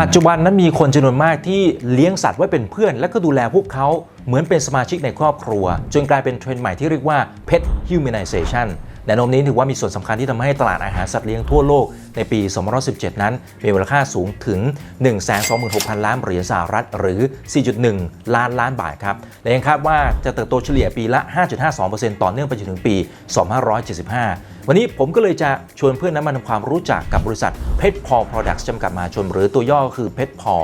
ปัจจุบันนั้นมีคนจำนวนมากที่เลี้ยงสัตว์ไว้เป็นเพื่อน และก็ดูแลพวกเขาเหมือนเป็นสมาชิกในครอบครัว จนกลายเป็นเทรนด์ใหม่ที่เรียกว่า pet humanization แนวโน้มนี้ถือว่ามีส่วนสำคัญที่ทำให้ตลาดอาหารสัตว์เลี้ยงทั่วโลกในปี 2017 นั้น มีมูลค่าสูงถึง 126,000 ล้านเหรียญสหรัฐ หรือ 4.1 ล้านล้านบาทครับ และยังคาดว่าจะเติบโตเฉลี่ยปีละ 5.52%ต่อเนื่องไปจนถึงปี 2575 วันนี้ผมก็เลยจะชวนเพื่อนนั้นมาทำความรู้จักกับบริษัทเพชรพอ Products จำกัดมาชน หรือตัวย่อคือเพชรพอ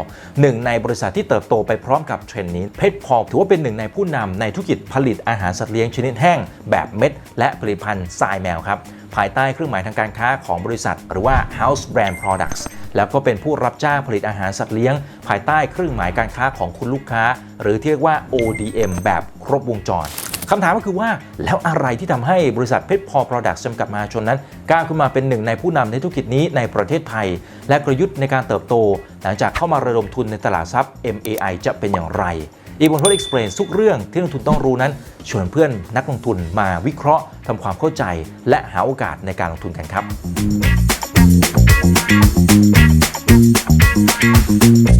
หนึ่งในบริษัทที่เติบโตไปพร้อมกับเทรนด์นี้เพชรพอถือว่าเป็นหนึ่งในผู้นำในธุรกิจผลิตอาหารสัตว์เลี้ยงชนิดแห้ง แบบเม็ด และผลิตภัณฑ์ทรายแมวครับภายใต้เครื่องหมายทางการค้าของบริษัท หรือว่า House Brand Products แล้วก็เป็นผู้รับจ้างผลิตอาหารสัตว์เลี้ยง ภายใต้เครื่องหมายการค้าของคุณลูกค้า หรือที่เรียกว่า ODM แบบครบวงจร คำถามก็คือว่าแล้วอะไรที่ทำให้บริษัทเพชรพอ Products จำกัดมหาชนนั้นก้าวขึ้นมาเป็นหนึ่งในผู้นำในธุรกิจนี้ในประเทศไทย และกลยุทธ์ในการเติบโต หลังจากเข้ามาระดมทุนในตลาดทรัพย์ MAI จะเป็นอย่างไรอีกบนทด Explain ทุกเรื่องที่นักลงทุนต้องรู้นั้นชวนเพื่อนนักลงทุนมาวิเคราะห์ทำความเข้าใจ และหาโอกาสในการลงทุนกันครับ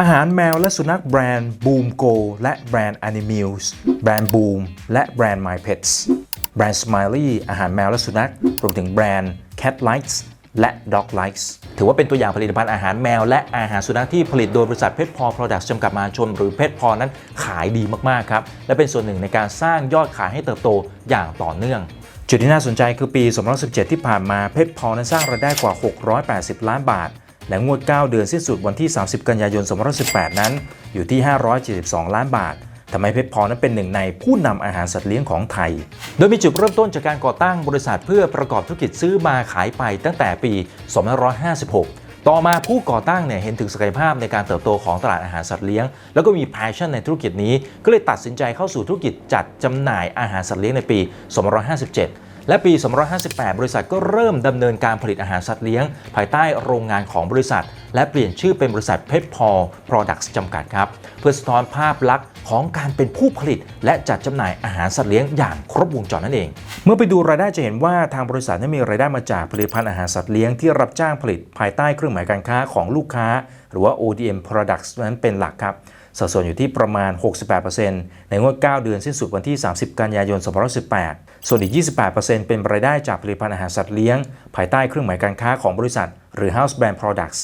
อาหารแมวและสุนัขแบรนด์ Boom Go และแบรนด์ Animals แบรนด์ Boom และแบรนด์ My Pets แบรนด์ Smiley อาหารแมวและสุนัข รวมถึงแบรนด์ Cat Lights และ Dog Lights ถือว่าเป็นตัวอย่างผลิตภัณฑ์อาหารแมว และอาหารสุนัขที่ผลิตโดยบริษัทเพชรพอ Products จำกัดมหาชน หรือเพชรพอนั้นขายดีมาก ๆ ครับ และเป็นส่วนหนึ่งในการสร้างยอดขายให้เติบโตอย่างต่อเนื่อง จุดที่น่าสนใจคือปี 2017 ที่ผ่านมาเพชรพอนั้นสร้างรายได้กว่า 680 ล้านบาท และงวด 9 เดือนสิ้นสุดวันที่ 30 กันยายน2018 นั้น อยู่ที่ 572 ล้านบาททำให้เพชรพอนั้นเป็นหนึ่งในผู้นำอาหารสัตว์เลี้ยงของไทย โดยมีจุดเริ่มต้นจากการก่อตั้งบริษัทเพื่อประกอบธุรกิจซื้อมาขายไปตั้งแต่ปี 2556 ต่อมาผู้ก่อตั้งเนี่ยเห็นถึงศักยภาพในการเติบโตของตลาดอาหารสัตว์เลี้ยง แล้วก็มี passion ในธุรกิจนี้ ก็เลยตัดสินใจเข้าสู่ธุรกิจจัดจำหน่ายอาหารสัตว์เลี้ยงในปี 2557 และปี 2558 บริษัทก็เริ่มดำเนินการผลิตอาหารสัตว์เลี้ยง ภายใต้โรงงานของบริษัท และเปลี่ยนชื่อเป็นบริษัทเพชรพอ Products จำกัดครับ เพื่อสะท้อนภาพลักษณ์ของการเป็นผู้ผลิต และจัดจำหน่ายอาหารสัตว์เลี้ยงอย่างครบวงจรนั่นเอง เมื่อไปดูรายได้จะเห็นว่าทางบริษัทนั้นมีรายได้มาจากผลิตภัณฑ์อาหารสัตว์เลี้ยงที่รับจ้างผลิต ภายใต้เครื่องหมายการค้าของลูกค้า หรือว่า ODM Products นั้นเป็นหลักครับ สัดส่วนอยู่ที่ประมาณ 68%ในงวด 9 เดือนสิ้นสุดวันที่ 30 กันยายน2018 ส่วนอีก 28%เป็นรายได้จากผลิตภัณฑ์อาหารสัตว์เลี้ยง ภายใต้เครื่องหมายการค้าของบริษัท หรือ House Brand Products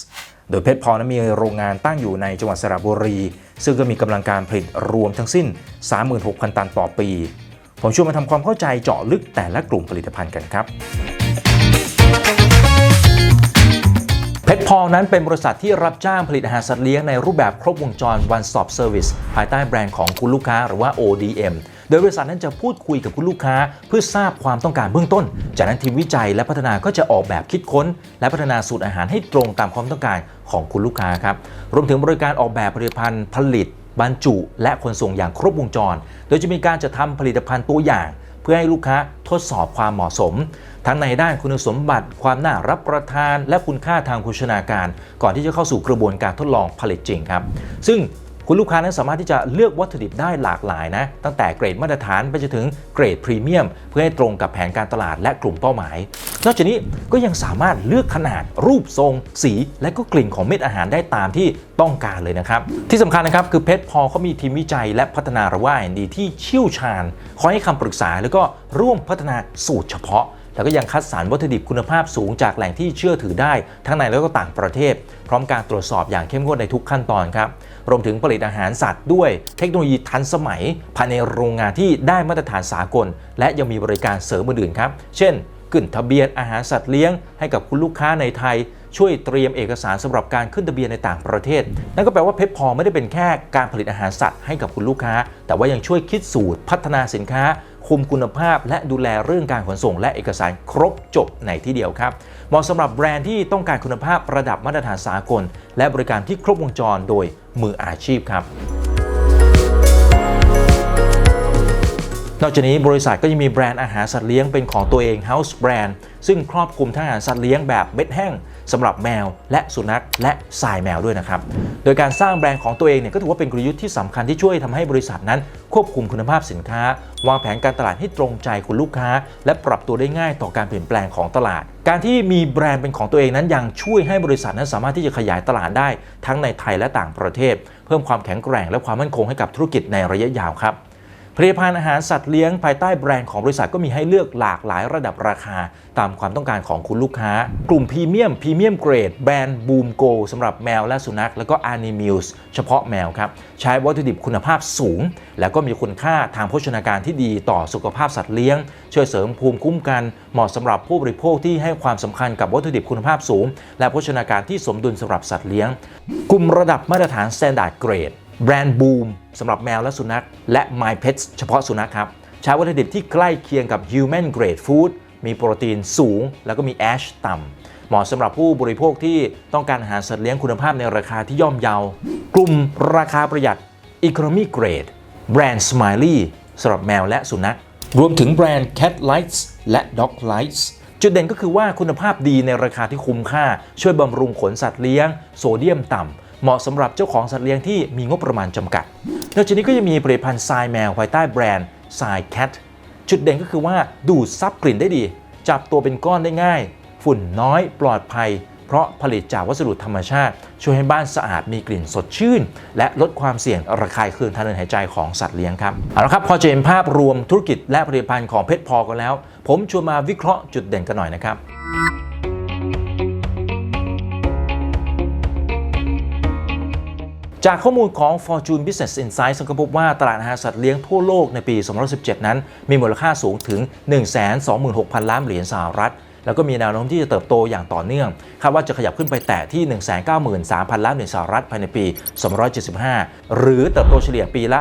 โดยเพชรพอนั้นมีโรงงานตั้งอยู่ในจังหวัดสระบุรี ซึ่งก็มีกำลังการผลิตรวมทั้งสิ้น 36,000 ตันต่อปี ผมชวนมาทำความเข้าใจเจาะลึกแต่ละกลุ่มผลิตภัณฑ์กันครับ เพชรพอลนั้นเป็นบริษัทที่รับจ้างผลิตอาหารสัตว์เลี้ยงในรูปแบบครบวงจร One Stop Service ภายใต้แบรนด์ของคุณลูกค้าหรือว่า ODM โดยบริษัทนั้นจะพูดคุยกับคุณลูกค้า เพื่อทราบความต้องการเบื้องต้น จากนั้นทีมวิจัยและพัฒนาก็จะออกแบบคิดค้น และพัฒนาสูตรอาหารให้ตรงตามความต้องการของคุณลูกค้าครับ รวมถึงบริการออกแบบผลิตภัณฑ์ผลิต บรรจุ และขนส่งอย่างครบวงจร โดยจะมีการจะทำผลิตภัณฑ์ตัวอย่าง เพื่อให้ลูกค้าทดสอบความเหมาะสม ทั้งในด้านคุณสมบัติ ความน่ารับประทาน และคุณค่าทางโภชนาการ ก่อนที่จะเข้าสู่กระบวนการทดลองผลิตจริงครับ ซึ่ง คุณลูกค้านั้นสามารถที่จะเลือกวัตถุดิบได้หลากหลายนะ ตั้งแต่เกรดมาตรฐานไปจนถึงเกรดพรีเมียม เพื่อให้ตรงกับแผนการตลาดและกลุ่มเป้าหมาย นอกจากนี้ก็ยังสามารถเลือกขนาดรูปทรง สี และก็กลิ่นของเม็ดอาหารได้ตามที่ต้องการเลยนะครับ ที่สำคัญนะครับคือเพชรพอเขามีทีมวิจัย และพัฒนาระว่าดีที่เชี่ยวชาญคอยให้คำปรึกษาแล้วก็ร่วมพัฒนาสูตรเฉพาะ แล้วก็ยังคัดสรรวัตถุดิบคุณภาพสูงจากแหล่งที่เชื่อถือได้ ทั้งในและก็ต่างประเทศ พร้อมการตรวจสอบอย่างเข้มงวดในทุกขั้นตอนครับ รวมถึงผลิตอาหารสัตว์ด้วยเทคโนโลยีทันสมัย ภายในโรงงานที่ได้มาตรฐานสากล และยังมีบริการเสริมอื่นๆครับ เช่นขึ้นทะเบียนอาหารสัตว์เลี้ยงให้กับคุณลูกค้าในไทย ช่วยเตรียมเอกสารสำหรับการขึ้นทะเบียนในต่างประเทศ นั่นก็แปลว่าเพชรพอไม่ได้เป็นแค่การผลิตอาหารสัตว์ให้กับคุณลูกค้า แต่ว่ายังช่วยคิดสูตรพัฒนาสินค้า คุมคุณภาพ และดูแลเรื่องการขนส่ง และเอกสารครบจบในที่เดียวครับเหมาะสำหรับแบรนด์ที่ต้องการคุณภาพระดับมาตรฐานสากล และบริการที่ครบวงจรโดยมืออาชีพครับนอกจากนี้บริษัทก็ยังมีแบรนด์อาหารสัตว์เลี้ยงเป็นของตัวเอง House Brand ซึ่งครอบคลุมทั้งอาหารสัตว์เลี้ยงแบบเม็ดแห้ง สำหรับแมวและสุนัขและทรายแมวด้วยนะครับ โดยการสร้างแบรนด์ของตัวเองเนี่ยก็ถือว่าเป็นกลยุทธ์ที่สำคัญที่ช่วยทำให้บริษัทนั้น ควบคุมคุณภาพสินค้า วางแผนการตลาดให้ตรงใจคุณลูกค้า และปรับตัวได้ง่ายต่อการเปลี่ยนแปลงของตลาด การที่มีแบรนด์เป็นของตัวเองนั้นยังช่วยให้บริษัทนั้นสามารถที่จะขยายตลาดได้ ทั้งในไทยและต่างประเทศ เพิ่มความแข็งแกร่งและความมั่นคงให้กับธุรกิจในระยะยาวครับ ผลิตภัณฑ์อาหารสัตว์เลี้ยงภายใต้แบรนด์ของบริษัทก็มีให้เลือกหลากหลายระดับราคา ตามความต้องการของคุณลูกค้า กลุ่มพรีเมียมพรีเมียมเกรดแบรนด์บูมโกสำหรับแมวและสุนัข แล้วก็อานิมิลส์เฉพาะแมวครับ ใช้วัตถุดิบคุณภาพสูง แล้วก็มีคุณค่าทางโภชนาการที่ดีต่อสุขภาพสัตว์เลี้ยง ช่วยเสริมภูมิคุ้มกัน เหมาะสำหรับผู้บริโภคที่ให้ความสำคัญกับวัตถุดิบคุณภาพสูง และโภชนาการที่สมดุลสำหรับสัตว์เลี้ยง กลุ่มระดับมาตรฐาน Standard Grade แบรนด์บูมสำหรับแมวและสุนัข และ My Pets เฉพาะสุนัขครับ ใช้วัตถุดิบที่ใกล้เคียงกับ Human Grade Food มีโปรตีนสูง แล้วก็มี ash ต่ำเหมาะสำหรับผู้บริโภคที่ต้องการอาหารสัตว์เลี้ยงคุณภาพในราคาที่ย่อมเยา กลุ่มราคาประหยัด Economy Grade แบรนด์ Smiley สำหรับแมวและสุนัข รวมถึงแบรนด์ Cat Lights และ Dog Lights จุดเด่นก็คือว่าคุณภาพดีในราคาที่คุ้มค่า ช่วยบำรุงขนสัตว์เลี้ยง โซเดียมต่ำ เหมาะสำหรับเจ้าของสัตว์เลี้ยงที่มีงบประมาณจำกัด นอกจากนี้ก็ยังมีผลิตภัณฑ์ทรายแมวภายใต้แบรนด์ทรายแคทจุดเด่นก็คือว่าดูดซับกลิ่นได้ดี จับตัวเป็นก้อนได้ง่าย ฝุ่นน้อยปลอดภัย เพราะผลิตจากวัสดุธรรมชาติ ช่วยให้บ้านสะอาดมีกลิ่นสดชื่น และลดความเสี่ยงระคายเคืองทางเดินหายใจของสัตว์เลี้ยงครับเอาละครับพอจะเห็นภาพรวมธุรกิจและผลิตภัณฑ์ของเพชรพอกันแล้ว ผมชวนมาวิเคราะห์จุดเด่นกันหน่อยนะครับ จากข้อมูลของ Fortune Business Insights ก็พบว่าตลาดอาหารสัตว์เลี้ยงทั่วโลกในปี 2017 นั้น มีมูลค่าสูงถึง 126,000 ล้านเหรียญสหรัฐ แล้วก็มีแนวโน้มที่จะเติบโตอย่างต่อเนื่อง คาดว่าจะขยับขึ้นไปแตะที่ 193,000 ล้านเหรียญสหรัฐภายในปี 275 หรือเติบโตเฉลี่ยปีละ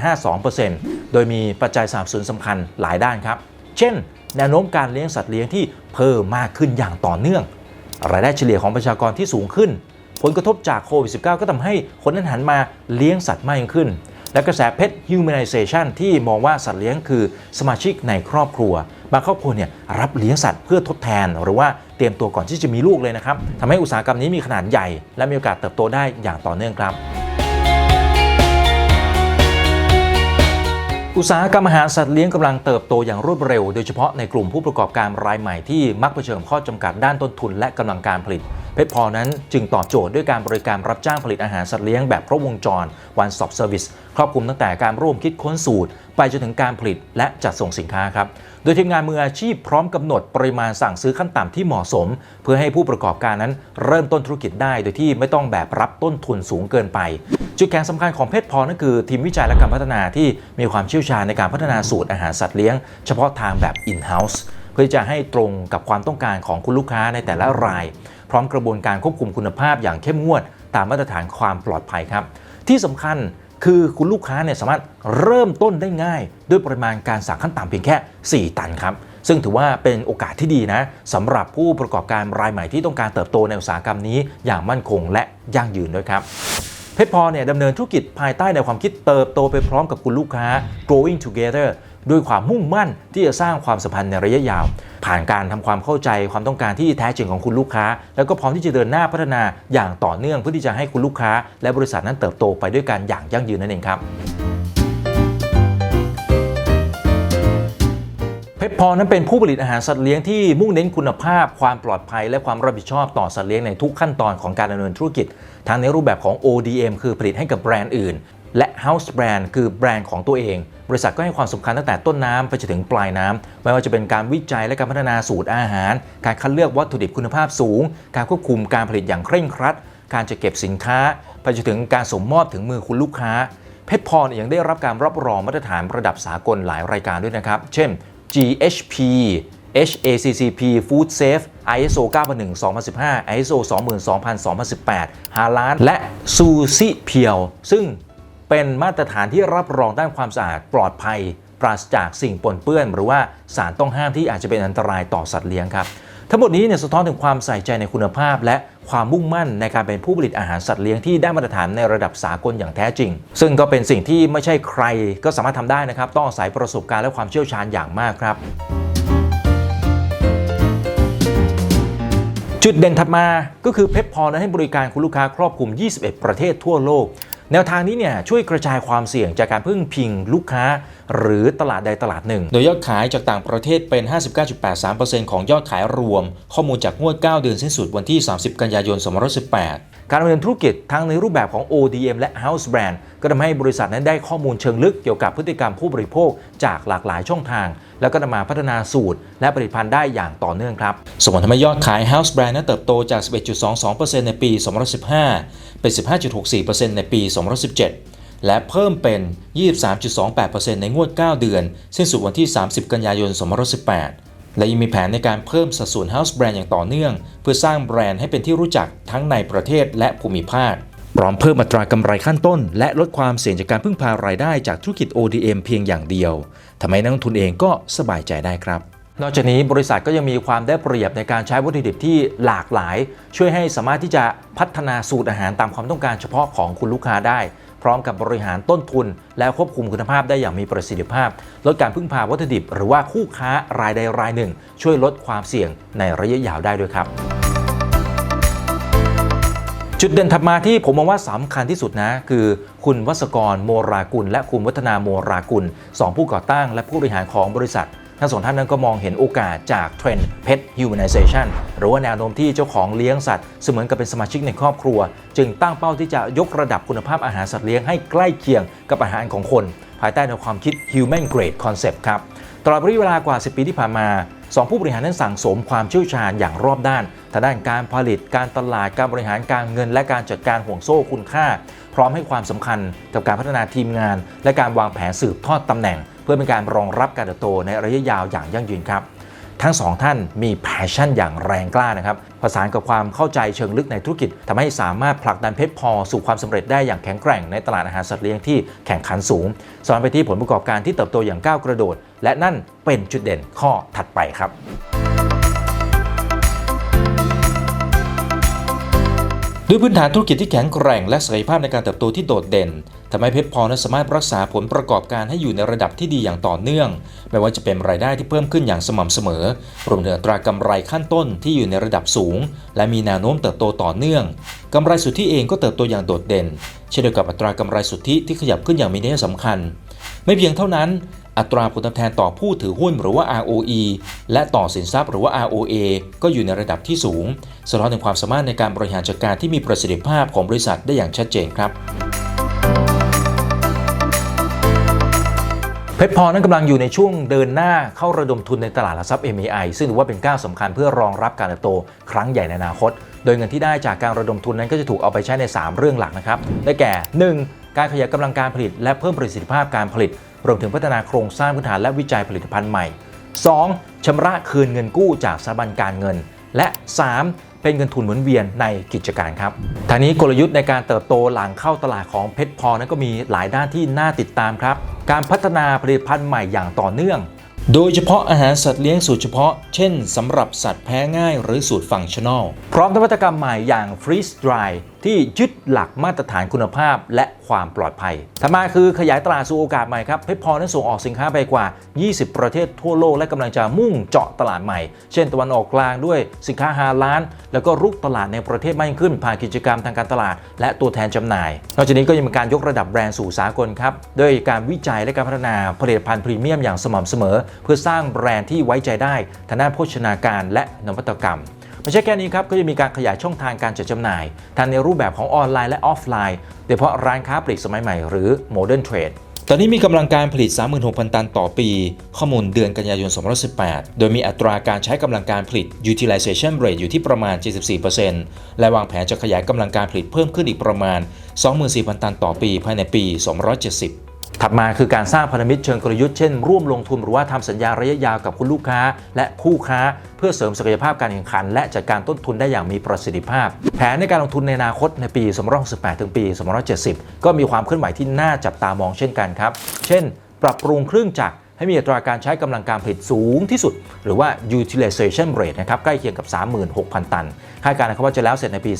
5.52%โดยมีปัจจัยสนับสนุนสำคัญหลายด้านครับ เช่น แนวโน้มการเลี้ยงสัตว์เลี้ยงที่เพิ่มมากขึ้นอย่างต่อเนื่อง รายได้เฉลี่ยของประชากรที่สูงขึ้น ผลกระทบจากโควิด -19 ก็ทำให้คนนั้นหันมาเลี้ยงสัตว์มากยิ่งขึ้น และกระแส pet humanization ที่มองว่าสัตว์เลี้ยงคือสมาชิกในครอบครัว บางครอบครัวเนี่ยรับเลี้ยงสัตว์เพื่อทดแทน หรือว่าเตรียมตัวก่อนที่จะมีลูกเลยนะครับทำให้อุตสาหกรรมนี้มีขนาดใหญ่ และมีโอกาสเติบโตได้อย่างต่อเนื่องครับอุตสาหกรรมอาหารสัตว์เลี้ยงกำลังเติบโตอย่างรวดเร็ว โดยเฉพาะในกลุ่มผู้ประกอบการรายใหม่ที่มักเผชิญข้อจำกัดด้านต้นทุนและกำลังการผลิตเพชรพอนั้นจึงตอบโจทย์ด้วยการบริการรับจ้างผลิตอาหารสัตว์เลี้ยงแบบครบวงจร one stop service ครอบคลุมตั้งแต่การร่วมคิดค้นสูตร ไปจนถึงการผลิตและจัดส่งสินค้าครับ โดยทีมงานมืออาชีพพร้อมกำหนดปริมาณสั่งซื้อขั้นต่ำที่เหมาะสม เพื่อให้ผู้ประกอบการนั้นเริ่มต้นธุรกิจได้โดยที่ไม่ต้องแบกรับต้นทุนสูงเกินไป จุดแข็งสำคัญของเพชรพอนั่นคือ ทีมวิจัยและการพัฒนาที่มีความเชี่ยวชาญในการพัฒนาสูตรอาหารสัตว์เลี้ยงเฉพาะทางแบบ in-house เพื่อจะให้ตรงกับความต้องการของคุณลูกค้าในแต่ละราย พร้อมกระบวนการควบคุมคุณภาพอย่างเข้มงวด ตามมาตรฐานความปลอดภัยครับ ที่สำคัญคือคุณลูกค้าเนี่ยสามารถเริ่มต้นได้ง่าย ด้วยปริมาณการสั่งขั้นต่ำเพียงแค่ 4 ตันครับ ซึ่งถือว่าเป็นโอกาสที่ดีนะสำหรับผู้ประกอบการรายใหม่ที่ต้องการเติบโตในอุตสาหกรรมนี้อย่างมั่นคงและยั่งยืนด้วยครับเพชรพอเนี่ยดำเนินธุรกิจภายใต้แนวความคิดเติบโตไปพร้อมกับคุณลูกค้า growing together ด้วยความมุ่งมั่นที่จะสร้างความสัมพันธ์ในระยะยาว ผ่านการทำความเข้าใจความต้องการที่แท้จริงของคุณลูกค้า แล้วก็พร้อมที่จะเดินหน้าพัฒนาอย่างต่อเนื่องเพื่อที่จะให้คุณลูกค้า และบริษัทนั้นเติบโตไปด้วยกันอย่างยั่งยืนนั่นเองครับเพชรพอนั้นเป็นผู้ผลิตอาหารสัตว์เลี้ยงที่มุ่งเน้นคุณภาพ ความปลอดภัย และความรับผิดชอบต่อสัตว์เลี้ยงในทุกขั้นตอนของการดำเนินธุรกิจ ทั้งในรูปแบบของ ODM คือผลิตให้กับแบรนด์อื่น และ House Brand คือแบรนด์ของตัวเอง บริษัทก็ให้ความสำคัญตั้งแต่ต้นน้ำไปจนถึงปลายน้ำไม่ว่าจะเป็นการวิจัยและการพัฒนาสูตรอาหาร การคัดเลือกวัตถุดิบคุณภาพสูง การควบคุมการผลิตอย่างเคร่งครัด การจัดเก็บสินค้า ไปจนถึงการส่งมอบถึงมือคุณลูกค้า เพชรพรยังได้รับการรับรองมาตรฐานระดับสากลหลายรายการด้วยนะครับ เช่น GHP HACCP Food Safe ISO 9001 2015 ISO 22000 2018 ฮาลานและซูซิเพียว ซึ่ง เป็นมาตรฐานที่รับรองด้านความสะอาดปลอดภัย ปราศจากสิ่งปนเปื้อน หรือว่าสารต้องห้ามที่อาจจะเป็นอันตรายต่อสัตว์เลี้ยงครับทั้งหมดนี้เนี่ยสะท้อนถึงความใส่ใจในคุณภาพ และความมุ่งมั่นในการเป็นผู้ผลิตอาหารสัตว์เลี้ยงที่ได้มาตรฐานในระดับสากลอย่างแท้จริง ซึ่งก็เป็นสิ่งที่ไม่ใช่ใครก็สามารถทำได้นะครับ ต้องอาศัยประสบการณ์และความเชี่ยวชาญอย่างมากครับ จุดเด่นถัดมาก็คือเพชรพอนั้นให้บริการคุณลูกค้าครอบคลุม 21 ประเทศทั่วโลก แนวทางนี้เนี่ยช่วยกระจายความเสี่ยงจากการพึ่งพิงลูกค้า หรือตลาดใดตลาดหนึ่ง โดยยอดขายจากต่างประเทศเป็น 59.83%ของยอดขายรวม ข้อมูลจากงวด 9 เดือนสิ้นสุดวันที่ 30 กันยายน 2518 การดำเนินธุรกิจทั้งในรูปแบบของ ODM และ House Brand ก็ทำให้บริษัทนั้นได้ข้อมูลเชิงลึกเกี่ยวกับพฤติกรรมผู้บริโภคจากหลากหลายช่องทาง แล้วก็นำมาพัฒนาสูตร และผลิตภัณฑ์ได้อย่างต่อเนื่องครับ ส่งผลทำให้ยอดขาย House Brand นั้นเติบโตจาก 11.22%ในปี 2015 เป็น 15.64%ในปี 2017 และเพิ่มเป็น 23.28%ในงวด 9 เดือน สิ้นสุดวันที่ 30 กันยายน 2018 และยังมีแผนในการเพิ่มสัดส่วน House Brand อย่างต่อเนื่อง เพื่อสร้างแบรนด์ให้เป็นที่รู้จักทั้งในประเทศและภูมิภาค พร้อมเพิ่มอัตรากำไรขั้นต้น และลดความเสี่ยงจากการพึ่งพารายได้จากธุรกิจ ODM เพียงอย่างเดียวทำให้นักลงทุนเองก็สบายใจได้ครับนอกจากนี้บริษัทก็ยังมีความได้เปรียบในการใช้วัตถุดิบที่หลากหลาย ช่วยให้สามารถที่จะพัฒนาสูตรอาหารตามความต้องการเฉพาะของคุณลูกค้าได้ พร้อมกับบริหารต้นทุน และควบคุมคุณภาพได้อย่างมีประสิทธิภาพ ลดการพึ่งพาวัตถุดิบ หรือว่าคู่ค้ารายใดรายหนึ่ง ช่วยลดความเสี่ยงในระยะยาวได้ด้วยครับ จุดเด่นถัดมาที่ผมมองว่าสำคัญที่สุดนะ คือคุณวัศกรโมรากุล และคุณวัฒนาโมรากุลสองผู้ก่อตั้ง และผู้บริหารของบริษัท ทั้งสองท่านนั้นก็มองเห็นโอกาสจากเทรนด์ Pet Humanization หรือว่าแนวโน้มที่เจ้าของเลี้ยงสัตว์เสมือนกับเป็นสมาชิกในครอบครัว จึงตั้งเป้าที่จะยกระดับคุณภาพอาหารสัตว์เลี้ยงให้ใกล้เคียงกับอาหารของคน ภายใต้แนวความคิด Human Grade Concept ครับตลอดระยะเวลากว่า 10 ปีที่ผ่านมาสองผู้บริหารนั้นสั่งสมความเชี่ยวชาญอย่างรอบด้านทางด้านการผลิต การตลาด การบริหารการเงิน และการจัดการห่วงโซ่คุณค่า พร้อมให้ความสำคัญกับการพัฒนาทีมงาน และการวางแผนสืบทอดตำแหน่ง พื่อเป็นการรองรับการเติบโตในระยะยาวอย่างยั่งยืนครับทั้งสองท่านมีแพชชั่นอย่างแรงกล้านะครับผสานกับความเข้าใจเชิงลึกในธุรกิจทำให้สามารถผลักดันเพชรพอสู่ความสำเร็จได้อย่างแข็งแกร่งในตลาดอาหารสัตว์เลี้ยงที่แข่งขันสูงสอนไปที่ผลประกอบการที่เติบโตอย่างก้าวกระโดด และนั่นเป็นจุดเด่นข้อถัดไปครับ ด้วยพื้นฐานธุรกิจที่แข็งแกร่งและศักยภาพในการเติบโตที่โดดเด่น ทำให้เพชรพอนั้นสามารถรักษาผลประกอบการให้อยู่ในระดับที่ดีอย่างต่อเนื่อง ไม่ว่าจะเป็นรายได้ที่เพิ่มขึ้นอย่างสม่ำเสมอ รวมถึงอัตรากำไรขั้นต้นที่อยู่ในระดับสูง และมีแนวโน้มเติบโตต่อเนื่องกำไรสุทธิเองก็เติบโตอย่างโดดเด่น เช่นเดียวกับอัตรากำไรสุทธิที่ขยับขึ้นอย่างมีนัยสำคัญ ไม่เพียงเท่านั้นอัตราผลตอบแทนต่อผู้ถือหุ้นหรือว่า ROE และต่อสินทรัพย์หรือว่า ROA ก็อยู่ในระดับที่สูง สะท้อนถึงความสามารถในการบริหารจัดการที่มีประสิทธิภาพของบริษัทได้อย่างชัดเจนครับ เพชรพอนั้นกำลังอยู่ในช่วงเดินหน้าเข้าระดมทุนในตลาดหลักทรัพย์ MEI ซึ่งถือว่าเป็นก้าวสำคัญเพื่อรองรับการเติบโตครั้งใหญ่ในอนาคต โดยเงินที่ได้จากการระดมทุนนั้นก็จะถูกเอาไปใช้ใน 3 เรื่องหลักนะครับ ได้แก่ 1. การขยายกำลังการผลิต และเพิ่มประสิทธิภาพการผลิต รวมถึงพัฒนาโครงสร้างพื้นฐานและวิจัยผลิตภัณฑ์ใหม่ 2. ชำระคืนเงินกู้จากสถาบันการเงิน และ 3. เป็นเงินทุนหมุนเวียนในกิจการครับทางนี้กลยุทธ์ในการเติบโตหลังเข้าตลาดของเพชรพอนั้นก็มีหลายด้านที่น่าติดตามครับ การพัฒนาผลิตภัณฑ์ใหม่อย่างต่อเนื่อง โดยเฉพาะอาหารสัตว์เลี้ยงสูตรเฉพาะ เช่นสำหรับสัตว์แพ้ง่ายหรือสูตรฟังชั่นอล พร้อมนวัตกรรมใหม่อย่าง Freeze Dry ที่ยึดหลักมาตรฐานคุณภาพและความปลอดภัยถัดมาคือขยายตลาดสู่โอกาสใหม่ครับเพชรพอนั้นส่งออกสินค้าไปกว่า 20 ประเทศทั่วโลกและกำลังจะมุ่งเจาะตลาดใหม่ เช่นตะวันออกกลางด้วยสินค้าฮาล้าน แล้วก็รุกตลาดในประเทศมากยิ่งขึ้นผ่านกิจกรรมทางการตลาด และตัวแทนจำหน่าย นอกจากนี้ก็ยังมีการยกระดับแบรนด์สู่สากลครับด้วยการวิจัยและการพัฒนาผลิตภัณฑ์พรีเมียมอย่างสม่ำเสมอ เพื่อสร้างแบรนด์ที่ไว้ใจได้ทางด้านโภชนาการและนวัตกรรม ไม่ใช่แค่นี้ครับก็จะมีการขยายช่องทางการจัดจำหน่ายทั้งในรูปแบบของออนไลน์และออฟไลน์โดยเฉพาะร้านค้าปลีกสมัยใหม่หรือ Modern Trade ตอนนี้มีกำลังการผลิต 36,000 ตันต่อปี ข้อมูลเดือนกันยายน 2018 โดยมีอัตราการใช้กำลังการผลิต utilization rate อยู่ที่ประมาณ 74%และวางแผนจะขยายกำลังการผลิตเพิ่มขึ้นอีกประมาณ 24,000 ตันต่อปีภายในปี 2070 ถัดมาคือการสร้างพันธมิตรเชิงกลยุทธ์เช่นร่วมลงทุนหรือว่าทำสัญญาระยะยาวกับคุณลูกค้า และคู่ค้า เพื่อเสริมศักยภาพการแข่งขัน และจัดการต้นทุนได้อย่างมีประสิทธิภาพ แผนในการลงทุนในอนาคตในปี2568ถึงปี2570 ก็มีความเคลื่อนไหวที่น่าจับตามองเช่นกันครับ เช่น ปรับปรุงเครื่องจักร ให้มีอัตราการใช้กำลังการผลิตสูงที่สุด หรือว่า utilization rate นะครับใกล้เคียงกับ 36,000 ตัน คาดการณ์นะครับว่าจะแล้วเสร็จในปี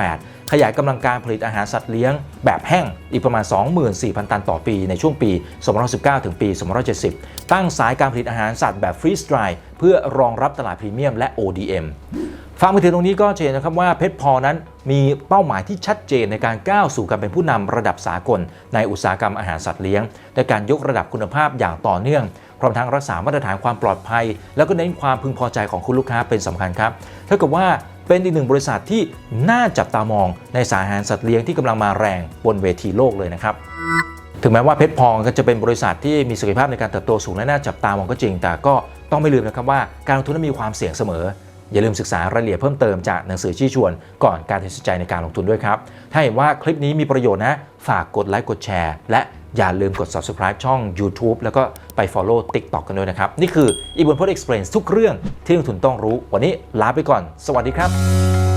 2018 ขยายกำลังการผลิตอาหารสัตว์เลี้ยง แบบแห้งอีกประมาณ 24,000 ตันต่อปีในช่วงปี 2019 ถึงปี 2070 ตั้งสายการผลิตอาหารสัตว์แบบ freeze dry เพื่อรองรับตลาดพรีเมียมและ ODM ฟังมาถึงตรงนี้ก็เห็นนะครับว่าเพชรพอนั้นมีเป้าหมายที่ชัดเจนในการก้าวสู่การเป็นผู้นำระดับสากล ในอุตสาหกรรมอาหารสัตว์เลี้ยงในการยกระดับคุณภาพอย่างต่อเนื่อง พร้อมทั้งรักษามาตรฐานความปลอดภัย แล้วก็เน้นความพึงพอใจของคุณลูกค้าเป็นสำคัญครับเท่ากับว่าเป็นอีกหนึ่งบริษัทที่น่าจับตามองในสายอาหารสัตว์เลี้ยงที่กำลังมาแรงบนเวทีโลกเลยนะครับถึงแม้ว่าเพชรพองก็จะเป็นบริษัทที่มีศักยภาพในการเติบโตสูงและน่าจับตามองก็จริง แต่ก็ต้องไม่ลืมนะครับว่าการลงทุนนั้นมีความเสี่ยงเสมอ อย่าลืมศึกษารายละเอียดเพิ่มเติมจากหนังสือชี้ชวน ก่อนการตัดสินใจในการลงทุนด้วยครับ ถ้าเห็นว่าคลิปนี้มีประโยชน์นะ ฝากกดไลค์กดแชร์ และอย่าลืมกด subscribe ช่อง YouTube แล้วก็ไป follow TikTok กันด้วยนะครับ นี่คืออีบุญพอด Explain ทุกเรื่องที่นักลงทุนต้องรู้ วันนี้ลาไปก่อน สวัสดีครับ